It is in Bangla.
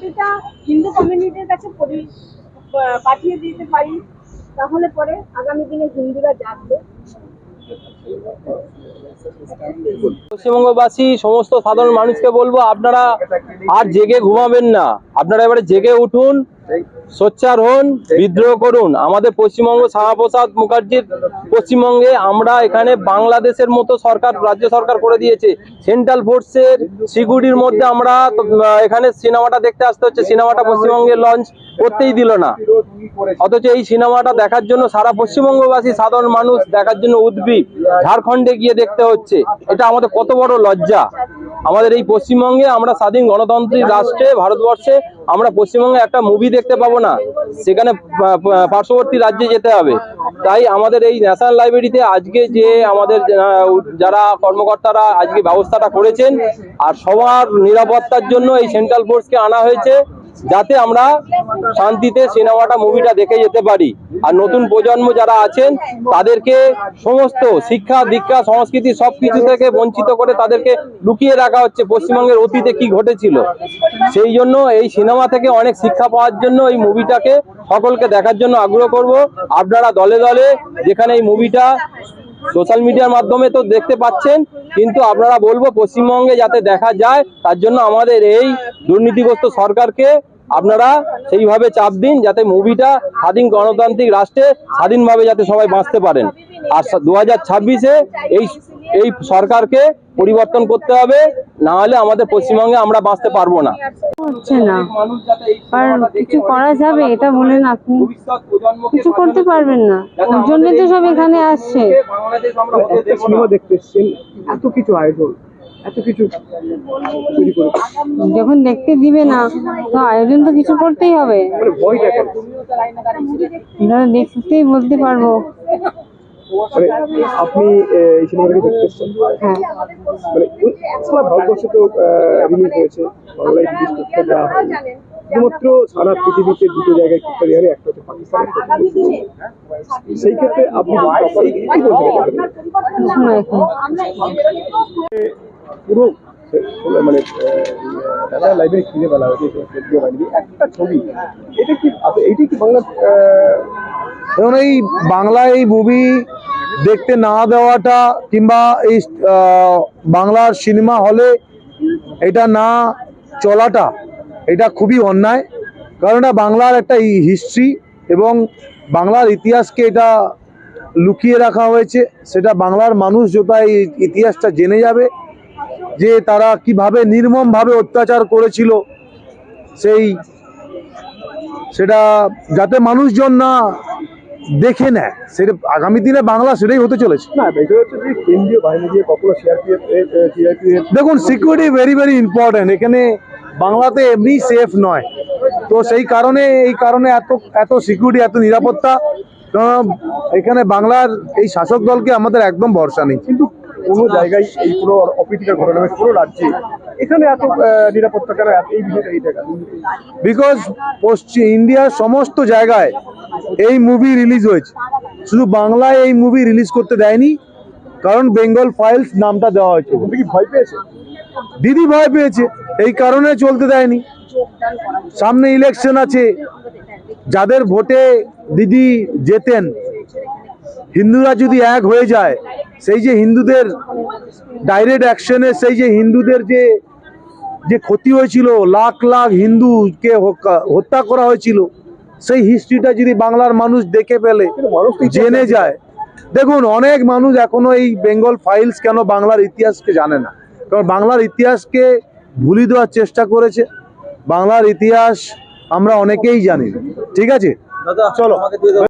প্রতিটা হিন্দু কমিউনিটির কাছে পাঠিয়ে দিতে পারি। তাহলে পরে আগামী দিনে হিন্দুরা জানবে। পশ্চিমবঙ্গবাসী, সমস্ত সাধারণ মানুষকে বলব, আপনারা আর জেগে ঘুমাবেন না। আপনারা এবারে জেগে উঠুন সোচ্চার হন, বিদ্রোহ করুন। আমাদের পশ্চিমবঙ্গ শ্যামাপ্রসাদ মুখার্জির পশ্চিমবঙ্গে আমরা এখানে বাংলাদেশের মতো সরকার, রাজ্য সরকার করে দিয়েছে। সেন্ট্রাল ফোর্সের সিকিউরিটির মধ্যে আমরা এখানে সিনেমাটা দেখতে আসতে হচ্ছে। সিনেমাটা পশ্চিমবঙ্গে লঞ্চ করতেই দিল না। অথচ এই সিনেমাটা দেখার জন্য সারা পশ্চিমবঙ্গবাসী সাধারণ মানুষ দেখার জন্য উদ্বিগ ঝাড়খণ্ডে গিয়ে দেখতে হচ্ছে। এটা আমাদের কত বড় লজ্জা। আমাদের এই পশ্চিমবঙ্গে আমরা স্বাধীন গণতান্ত্রিক রাষ্ট্রে, ভারতবর্ষে আমরা পশ্চিমবঙ্গে একটা মুভি দেখতে পাবো না। সেখানে পার্শ্ববর্তী রাজ্যে যেতে হবে। তাই আমাদের এই ন্যাশনাল লাইব্রেরিতে আজকে যে আমাদের যারা কর্মকর্তারা আজকে ব্যবস্থাটা করেছেন, আর সবার নিরাপত্তার জন্য এই সেন্ট্রাল ফোর্সকে আনা হয়েছে যাতে আমরা শান্তিতে সিনেমাটা, মুভিটা দেখে যেতে পারি। আর নতুন প্রজন্ম যারা আছেন, তাদেরকে সমস্ত শিক্ষা, দীক্ষা, সংস্কৃতি সব কিছু থেকে বঞ্চিত করে তাদেরকে লুকিয়ে রাখা হচ্ছে পশ্চিমবঙ্গের অতীতে কি ঘটেছিল। সেই জন্য এই সিনেমা থেকে অনেক শিক্ষা পাওয়ার জন্য এই মুভিটাকে সকলকে দেখার জন্য আগ্রহ করব। আপনারা দলে দলে যেখানে এই মুভিটা সোশ্যাল মিডিয়ার মাধ্যমে তো দেখতে পাচ্ছেন, কিন্তু আপনারা বলব পশ্চিমবঙ্গে যাতে দেখা যায়, তার জন্য আমাদের এই দুর্নীতিগ্রস্ত সরকারকে আপনারা সেইভাবে চাপ দিন, যাতে মুভিটা স্বাধীন গণতান্ত্রিক রাষ্ট্রে স্বাধীনভাবে যাতে সবাই বাঁচতে পারেন। আর দু হাজার ছাব্বিশে এই এই সরকারকে পরিবর্তন করতে হবে না হলে আমাদের পশ্চিমবঙ্গে আমরা বাঁচতে পারব না। হচ্ছে না। কারণ কিছু করা যাবে এটা বলেন আপনি। কিছু করতে পারবেন না। ওর জন্যই তো সব এখানে আসছে। দেখতে এত কিছু আয়োজন এত কিছু যখন দেখতে দিবে না তো আয়োজন তো কিছু করতেই হবে। মানে দেখতেই বলতে পারব। মানে আপনি এই সিনেমাটাকে মানে সারা ভারতবর্ষে তো রিলিজ হয়েছে বাংলায় রিলিজ করতে দেওয়া হয়। শুধুমাত্র সারা পৃথিবীতে দুটো জায়গায় একটা হচ্ছে পাকিস্তান। সেই ক্ষেত্রে আপনি পুরো মানে লাইব্রেরি কিনে ফেলা হয়েছে একটা ছবি এটা কি আপ- এইটা কি বাংলা আহ, এই বাংলা এই মুভি দেখতে না দেওয়াটা কিংবা এই বাংলার সিনেমা হলে এটা না চলাটা, এটা খুবই অন্যায়। কারণ এটা বাংলার একটা হিস্ট্রি এবং বাংলার ইতিহাসকে এটা লুকিয়ে রাখা হয়েছে। সেটা বাংলার মানুষ যত এই ইতিহাসটা জেনে যাবে, যে তারা কীভাবে নির্মমভাবে অত্যাচার করেছিল, সেই সেটা যাতে মানুষজন না দেখে নেয়। সেটা আগামী দিনে বাংলা সেটাই হতে চলেছে। দেখুন সিকিউরিটি ভেরি ভেরি ইম্পর্টেন্ট এখানে বাংলাতে এমনি সেফ নয়। তো সেই কারণে এই কারণে এত এত সিকিউরিটি এত নিরাপত্তা কারণ এখানে বাংলার এই শাসক দলকে আমাদের একদম ভরসা নেই। কিন্তু কোনো জায়গায় এই কোনো অপ্রীতিকর ঘটনা কোনো রাজ্যে। এখানে এত নিরাপত্তা কেন এই বিষয়টা বিকজ পশ্চিম ইন্ডিয়ার সমস্ত জায়গায় এই মুভি রিলিজ হয়েছে। শুধু বাংলায় এই মুভি রিলিজ করতে দেয়নি কারণ বেঙ্গল ফাইলস নামটা দেওয়া হয়েছে। ভয় পেয়েছে? দিদি ভয় পেয়েছে এই কারণে চলতে দেয়নি। সামনে ইলেকশন আছে যাদের ভোটে দিদি জেতেন হিন্দুরা যদি এক হয়ে যায় সেই যে হিন্দুদের ডাইরেক্ট অ্যাকশনে সেই যে হিন্দুদের যে যে ক্ষতি হয়েছিল লাখ লাখ হিন্দুকে হত্যা- হত্যা করা হয়েছিল সেই হিস্ট্রিটা যদি বাংলার মানুষ দেখে ফেলে জেনে যায়। দেখুন অনেক মানুষ এখনও এই বেঙ্গল ফাইলস কেন বাংলার ইতিহাসকে জানে না? কারণ বাংলার ইতিহাসকে ভুলি দেওয়ার চেষ্টা করেছে। বাংলার ইতিহাস আমরা অনেকেই জানি। ঠিক আছে? দাদা চলো।